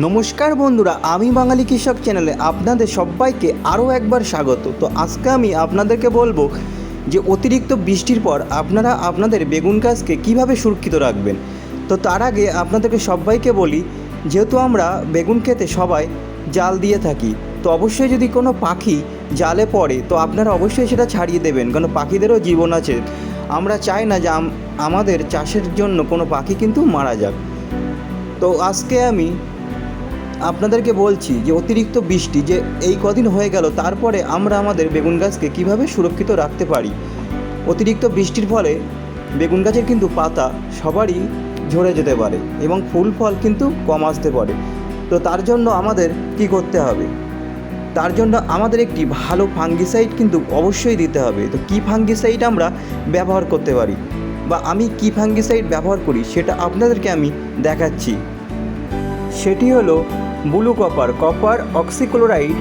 নমস্কার বন্ধুরা, আমি বাঙালি কৃষক চ্যানেলে আপনাদের সবাইকে আরও একবার স্বাগত। তো আজকে আমি আপনাদেরকে বলব যে অতিরিক্ত বৃষ্টির পর আপনারা আপনাদের বেগুন গাছকে কীভাবে সুরক্ষিত রাখবেন? তো তার আগে আপনাদেরকে সবাইকে বলি, যেহেতু আমরা বেগুন খেতে সবাই জাল দিয়ে থাকি, তো অবশ্যই যদি কোনো পাখি জালে পড়ে, তো আপনারা অবশ্যই সেটা ছাড়িয়ে দেবেন কারণ পাখিদেরও জীবন আছে। আমরা চাই না যে আমাদের চাষের জন্য কোনো পাখি কিন্তু মারা যাক। তো আজকে আমি আপনাদেরকে বলছি যে অতিরিক্ত বৃষ্টি যে এই কদিন হয়ে গেল, তারপরে আমরা আমাদের বেগুন গাছকে কীভাবে সুরক্ষিত রাখতে পারি? অতিরিক্ত বৃষ্টির ফলে বেগুন গাছের কিন্তু পাতা সবারই ঝরে যেতে পারে এবং ফুল ফল কিন্তু কম আসতে পারে। তো তার জন্য আমাদের কি করতে হবে? তার জন্য আমাদের একটি ভালো ফাঙ্গিসাইড কিন্তু অবশ্যই দিতে হবে। তো কী ফাঙ্গিসাইড আমরা ব্যবহার করতে পারি? বা আমি কী ফাঙ্গিসাইড ব্যবহার করি সেটা আপনাদেরকে আমি দেখাচ্ছি। সেটি হলো ব্লু কপার কপার অক্সিক্লোরাইড,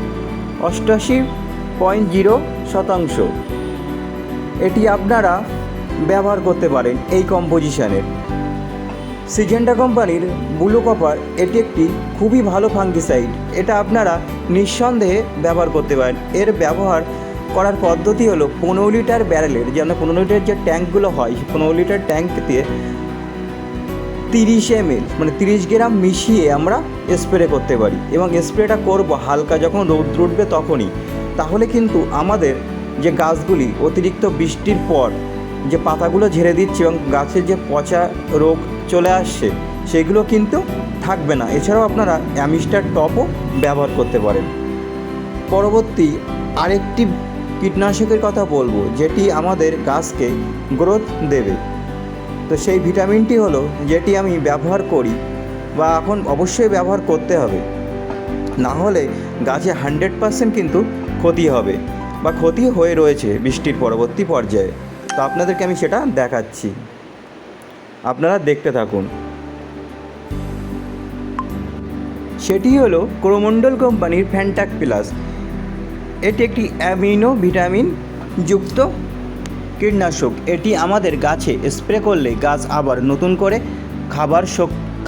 অষ্টাশি পয়েন্ট জিরো শতাংশ। এটি আপনারা ব্যবহার করতে পারেন এই কম্পোজিশনের সিজেন্টা কোম্পানির ব্লু কপার এটি একটি খুবই ভালো ফাঙ্গিসাইড এটা আপনারা নিঃসন্দেহে ব্যবহার করতে পারেন। এর ব্যবহার করার পদ্ধতি হলো পনেরো লিটার ব্যারেলের যেমন পনেরো লিটার যে ট্যাঙ্কগুলো হয় পনেরো লিটার ট্যাঙ্ক দিয়ে তিরিশ এমএল মানে তিরিশ গ্রাম মিশিয়ে আমরা স্প্রে করতে পারি। এবং স্প্রেটা করব হালকা যখন রৌদ্র উঠবে তখনই। তাহলে কিন্তু আমাদের যে গাছগুলি, অতিরিক্ত বৃষ্টির পর যে পাতাগুলো ঝেড়ে দিচ্ছে এবং গাছের যে পচা রোগ চলে আসছে, সেগুলো কিন্তু থাকবে না। এছাড়াও আপনারা অ্যামিস্টার টপও ব্যবহার করতে পারেন। পরবর্তী আরেকটি কীটনাশকের কথা বলব, যেটি আমাদের গাছকে গ্রোথ দেবে। তো সেই ভিটামিনটি হলো যেটি আমি ব্যবহার করি বা এখন অবশ্যই ব্যবহার করতে হবে। না হলে গাছে হান্ড্রেড পার্সেন্ট কিন্তু ক্ষতি হবে বা ক্ষতি হয়ে রয়েছে বৃষ্টির পরবর্তী পর্যায়ে। তো আপনাদেরকে আমি সেটা দেখাচ্ছি। আপনারা দেখতে থাকুন। সেটি হলো ক্রোমন্ডল কোম্পানির ফ্যান্টাক প্লাস। এটি একটি অ্যামিনো ভিটামিন যুক্ত কীটনাশক, এটি আমাদের গাছে স্প্রে করলে গাছ আবার নতুন করে খাবার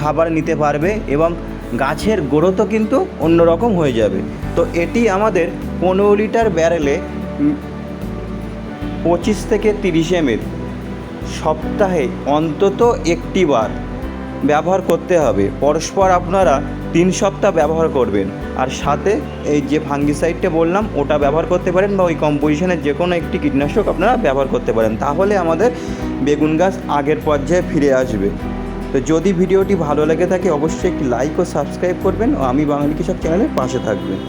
খাবার নিতে পারবে এবং গাছের গ্রোথও কিন্তু অন্যরকম হয়ে যাবে। তো এটি আমাদের পনেরো লিটার ব্যারেলে পঁচিশ থেকে তিরিশ এমএল সপ্তাহে অন্তত একটি বার ব্যবহার করতে হবে। পরস্পর আপনারা তিন সপ্তাহ ব্যবহার করবেন। আর সাথে এই যে ফাঙ্গিসাইডটা বললাম, ওটা ব্যবহার করতে পারেন বা ওই কম্পোজিশনের যে কোনো একটি কীটনাশক আপনারা ব্যবহার করতে পারেন। তাহলে আমাদের বেগুন গাছ আগের পর্যায়ে ফিরে আসবে। তো যদি ভিডিওটি ভালো লেগে থাকে, অবশ্যই একটি লাইক ও সাবস্ক্রাইব করবেন। ও আমি বাঙালি কৃষক চ্যানেলের পাশে থাকবেন।